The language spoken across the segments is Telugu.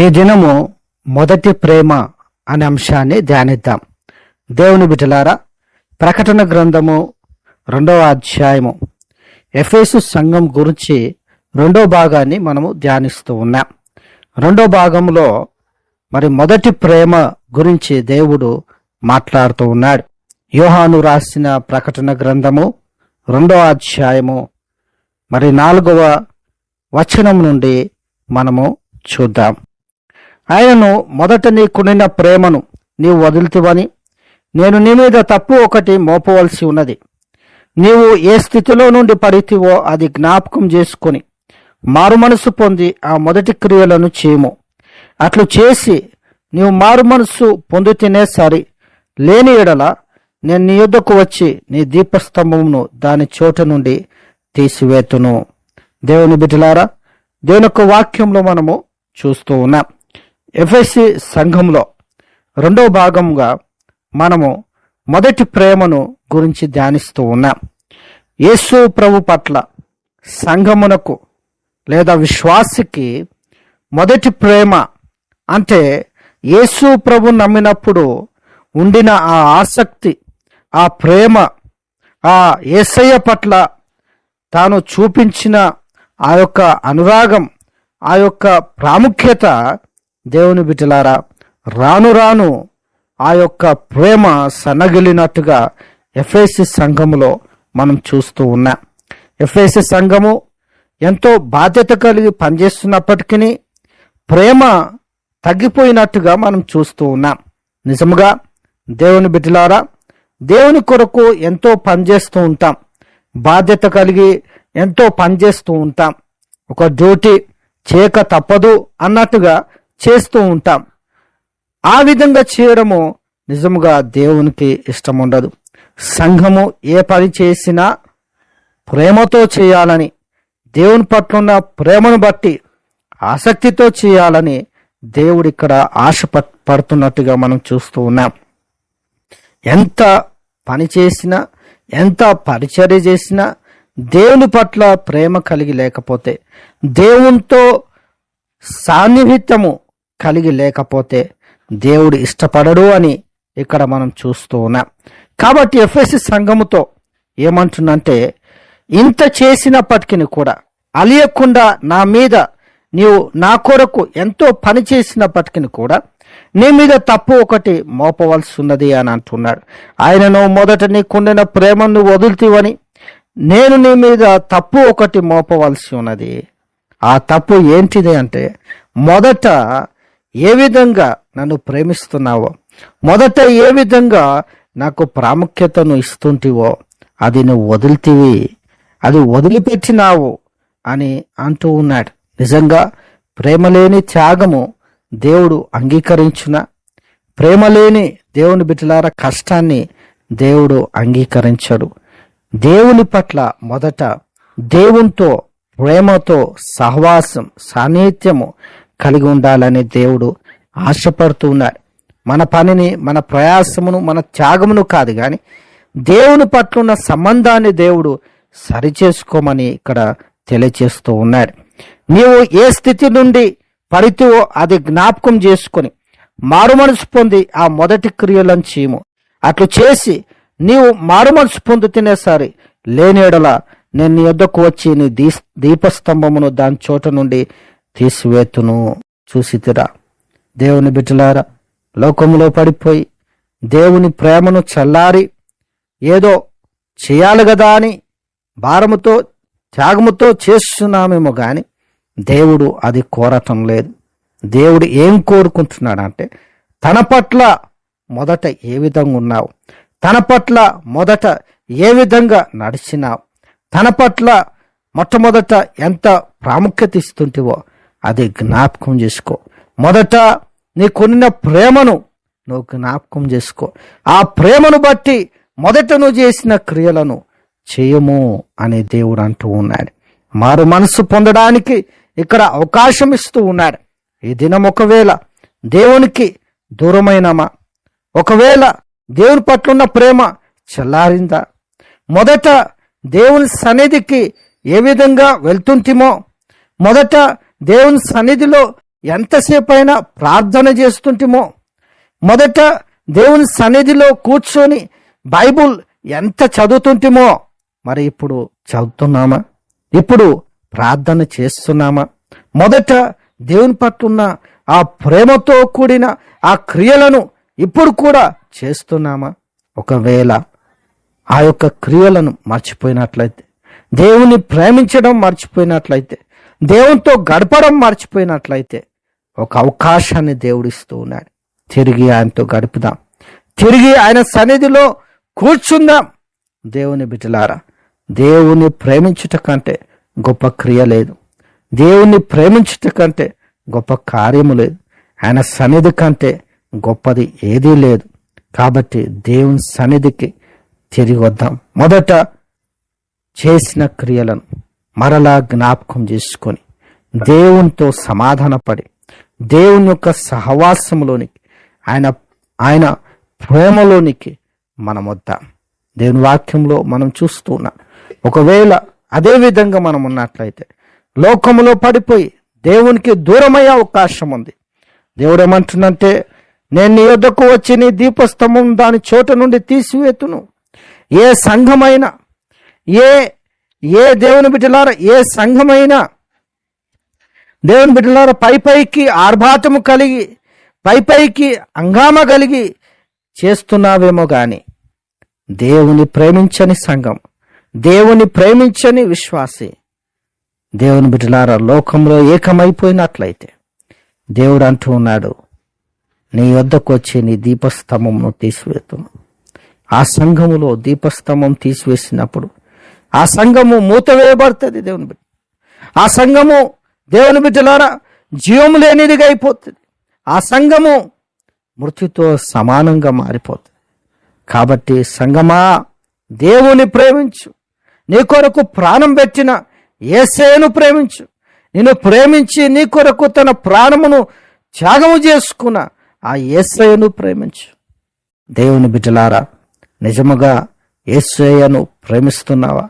ఈ దినము మొదటి ప్రేమ అనే అంశాన్ని ధ్యానిద్దాం. దేవుని బిడ్డలారా ప్రకటన గ్రంథము రెండవ అధ్యాయము. ఎఫేసు సంఘం గురించి రెండో భాగాన్ని మనము ధ్యానిస్తూ ఉన్నాం. రెండో భాగంలో మరి మొదటి ప్రేమ గురించి దేవుడు మాట్లాడుతూ ఉన్నాడు. యోహాను రాసిన ప్రకటన గ్రంథము రెండో అధ్యాయము మరి నాలుగవ వచనం నుండి మనము చూద్దాం. ఆయనను మొదట నీకున్న ప్రేమను నీవు వదులుతువని నేను నీ మీద తప్పు ఒకటి మోపవలసి ఉన్నది. నీవు ఏ స్థితిలో నుండి పడితివో అది జ్ఞాపకం చేసుకొని మారు మనసు పొంది ఆ మొదటి క్రియలను చేయము అట్లు చేసి నీవు మారు మనసు పొందితేనే సరి. లేని ఎడల నేను నీ యుద్ధకు వచ్చి నీ దీపస్తంభమును దాని చోట నుండి తీసివేతును. దేవుని బిడ్డలారా దేవుని యొక్క వాక్యంలో మనము చూస్తూ ఉన్నాం. ఎఫ్ఎస్సి సంఘంలో రెండో భాగంగా మనము మొదటి ప్రేమను గురించి ధ్యానిస్తూ ఉన్నాం. యేసు ప్రభు పట్ల సంఘమునకు లేదా విశ్వాసికి మొదటి ప్రేమ అంటే యేసు ప్రభు నమ్మినప్పుడు ఉండిన ఆ ఆసక్తి ఆ ప్రేమ ఆ ఏసయ్య పట్ల తాను చూపించిన ఆ యొక్క అనురాగం ఆ యొక్క ప్రాముఖ్యత దేవుని బిడ్డలారా రాను రాను ఆ యొక్క ప్రేమ సన్నగిలినట్టుగా ఎఫ్ఎసి సంఘములో మనం చూస్తూ ఉన్నాం. ఎఫ్ఎసి సంఘము ఎంతో బాధ్యత కలిగి పనిచేస్తున్నప్పటికీ ప్రేమ తగ్గిపోయినట్టుగా మనం చూస్తూ ఉన్నాం. నిజముగా దేవుని బిడ్డలారా దేవుని కొరకు ఎంతో పనిచేస్తూ ఉంటాం. బాధ్యత కలిగి ఎంతో పనిచేస్తూ ఉంటాం. ఒక డ్యూటీ చేయక తప్పదు అన్నట్టుగా చేస్తూ ఉంటాం. ఆ విధంగా చేయడము నిజముగా దేవునికి ఇష్టం ఉండదు సంఘము ఏ పని చేసినా ప్రేమతో చేయాలని దేవుని పట్ల ఉన్న ప్రేమను బట్టి ఆసక్తితో చేయాలని దేవుడు ఇక్కడ ఆశ పడుతున్నట్టుగా మనం చూస్తూ ఉన్నాం. ఎంత పని చేసినా ఎంత పరిచర్య చేసినా దేవుని పట్ల ప్రేమ కలిగి లేకపోతే దేవునితో సాన్నిహిత్యము కలిగి లేకపోతే దేవుడు ఇష్టపడడు అని ఇక్కడ మనం చూస్తూ ఉన్నాం. కాబట్టి ఎఫ్ఎస్సి సంఘముతో ఏమంటుందంటే ఇంత చేసినప్పటికీ కూడా అలియకుండా నా మీద నీవు నా కొరకు ఎంతో పని చేసినప్పటికీ కూడా నీ మీద తప్పు ఒకటి మోపవలసి ఉన్నది అని అంటున్నాడు. ఆయనను మొదట నీకుండిన ప్రేమను వదులుతీవని నేను నీ మీద తప్పు ఒకటి మోపవలసి ఉన్నది. ఆ తప్పు ఏంటిది అంటే మొదట ఏ విధంగా నన్ను ప్రేమిస్తున్నావో మొదట ఏ విధంగా నాకు ప్రాముఖ్యతను ఇస్తుంటివో అది నువ్వు వదిలితివి అది వదిలిపెట్టినావు అని అంటూ ఉన్నాడు. నిజంగా ప్రేమలేని త్యాగము దేవుడు అంగీకరించున ప్రేమ లేని దేవుని బిడ్డలార కష్టాన్ని దేవుడు అంగీకరించడు. దేవుని పట్ల మొదట దేవునితో ప్రేమతో సహవాసం సాన్నిహిత్యము కలిగి ఉండాలని దేవుడు ఆశపడుతూ ఉన్నాడు. మన పనిని మన ప్రయాసమును మన త్యాగమును కాదు కానీ దేవుని పట్ల ఉన్న సంబంధాన్ని దేవుడు సరిచేసుకోమని ఇక్కడ తెలియచేస్తూ ఉన్నాడు. నీవు ఏ స్థితి నుండి పడితేవో అది జ్ఞాపకం చేసుకొని మారుమనసు పొంది ఆ మొదటి క్రియలను చేయము. అట్లు చేసి నీవు మారుమనసు పొందుతూనే సరే లేనేడల నేను నీ వద్దకు వచ్చి నీ దీ దీపస్తంభమును దాని చోట నుండి తీసివేతును చూసితిరా. దేవుని బిడ్డలారా లోకములో పడిపోయి దేవుని ప్రేమను చల్లారి ఏదో చేయాలి కదా అని భారముతో త్యాగముతో చేస్తున్నామేమో కానీ దేవుడు అది కోరటం లేదు. దేవుడు ఏం కోరుకుంటున్నాడంటే తన పట్ల మొదట ఏ విధంగా ఉన్నావు? తన పట్ల మొదట ఏ విధంగా నడిచినావు? తన పట్ల మొట్టమొదట ఎంత ప్రాముఖ్యత ఇస్తుంటివో అది జ్ఞాపకం చేసుకో. మొదట నీ కొన్న ప్రేమను నువ్వు జ్ఞాపకం చేసుకో. ఆ ప్రేమను బట్టి మొదట నువ్వు చేసిన క్రియలను చేయము అని దేవుడు అంటూ ఉన్నాడు. మారు మనసు పొందడానికి ఇక్కడ అవకాశం ఇస్తూ ఉన్నాడు. ఈ దినం ఒకవేళ దేవునికి దూరమైనమా? ఒకవేళ దేవుని పట్ల ఉన్న ప్రేమ చల్లారిందా? మొదట దేవుని సన్నిధికి ఏ విధంగా వెళ్తుంటిమో? మొదట దేవుని సన్నిధిలో ఎంతసేపు అయినా ప్రార్థన చేస్తుంటేమో. మొదట దేవుని సన్నిధిలో కూర్చొని బైబుల్ ఎంత చదువుతుంటేమో. మరి ఇప్పుడు చదువుతున్నామా? ఇప్పుడు ప్రార్థన చేస్తున్నామా? మొదట దేవుని పట్ల ఉన్న ఆ ప్రేమతో కూడిన ఆ క్రియలను ఇప్పుడు కూడా చేస్తున్నామా? ఒకవేళ ఆ యొక్క క్రియలను మర్చిపోయినట్లయితే దేవుని ప్రేమించడం మర్చిపోయినట్లయితే దేవునితో గడపడం మర్చిపోయినట్లయితే ఒక అవకాశాన్ని దేవుడిస్తూ ఉన్నాడు. తిరిగి ఆయనతో గడుపుదాం. తిరిగి ఆయన సన్నిధిలో కూర్చుందాం. దేవుని బిడ్డలారా దేవుని ప్రేమించుట కంటే గొప్ప క్రియ లేదు. దేవుని ప్రేమించుట కంటే గొప్ప కార్యము లేదు. ఆయన సన్నిధి కంటే గొప్పది ఏదీ లేదు. కాబట్టి దేవుని సన్నిధికి తిరిగి వద్దాం. మొదట చేసిన క్రియలను మరలా జ్ఞాపకం చేసుకొని దేవునితో సమాధానపడి దేవుని యొక్క సహవాసంలోనికి ఆయన ఆయన ప్రేమలోనికి మనం వద్దాం దేవుని వాక్యంలో మనం చూస్తూ ఉన్నాం. ఒకవేళ అదే విధంగా మనం ఉన్నట్లయితే లోకములో పడిపోయి దేవునికి దూరమయ్యే అవకాశం ఉంది. దేవుడు ఏమంటుందంటే నేను నీ యొద్దకు వచ్చి నీ దీపస్తంభం దాని చోట నుండి తీసివేతును. ఏ సంఘమైనా ఏ ఏ దేవుని బిడ్డలారా ఏ సంఘమైనా దేవుని బిడ్డలారా పై పైకి ఆర్భాటము కలిగి పై పైకి అంగామ కలిగి చేస్తున్నావేమో కానీ దేవుని ప్రేమించని సంఘం దేవుని ప్రేమించని విశ్వాసి దేవుని బిడ్డలారా లోకంలో ఏకమైపోయినట్లయితే దేవుడు అంటూ ఉన్నాడు నీ వద్దకు వచ్చి నీ దీపస్తంభమును తీసివేతును ఆ సంఘములో దీపస్తంభం తీసివేసినప్పుడు ఆ సంఘము మూతవేయబడుతుంది దేవుని బిడ్డ. ఆ సంఘము దేవుని బిడ్డలారా జీవము లేనిదిగా అయిపోతుంది. ఆ సంఘము మృత్యుతో సమానంగా మారిపోతుంది. కాబట్టి సంగమా దేవుని ప్రేమించు. నీ కొరకు ప్రాణం పెట్టిన ఏసేను ప్రేమించు. నిన్ను ప్రేమించి నీ కొరకు తన ప్రాణమును త్యాగము చేసుకున్న ఆ ఏసయ్యను ప్రేమించు. దేవుని బిడ్డలారా నిజముగా ఏసయ్యను ప్రేమిస్తున్నావా?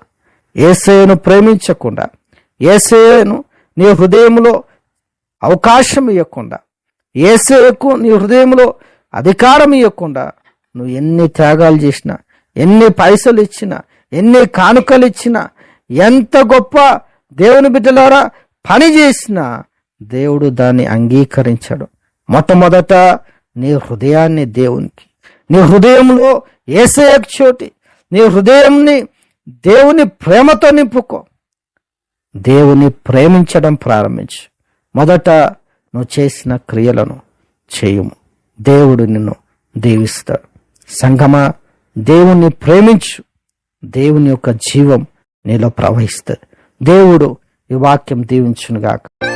ఏసయ్యను ప్రేమించకుండా ఏసయ్యను నీ హృదయంలో అవకాశం ఇవ్వకుండా ఏసయ్యకు నీ హృదయంలో అధికారం ఇవ్వకుండా నువ్వు ఎన్ని త్యాగాలు చేసినా ఎన్ని పైసలు ఇచ్చినా ఎన్ని కానుకలు ఇచ్చినా ఎంత గొప్ప దేవుని బిడ్డలారా పని చేసినా దేవుడు దాన్ని అంగీకరించాడు. మొట్టమొదట నీ హృదయాన్ని దేవునికి నీ హృదయంలో ఏసయ్యకు చోటి నీ హృదయంని దేవుని ప్రేమతో నింపుకో. దేవుని ప్రేమించడం ప్రారంభించు. మొదట నువ్వు చేసిన క్రియలను చేయుము. దేవుడు నిన్ను దీవిస్తాడు. సంగమా దేవుణ్ణి ప్రేమించు. దేవుని యొక్క జీవం నీలో ప్రవహిస్తుంది. దేవుడు ఈ వాక్యం దీవించునుగాక.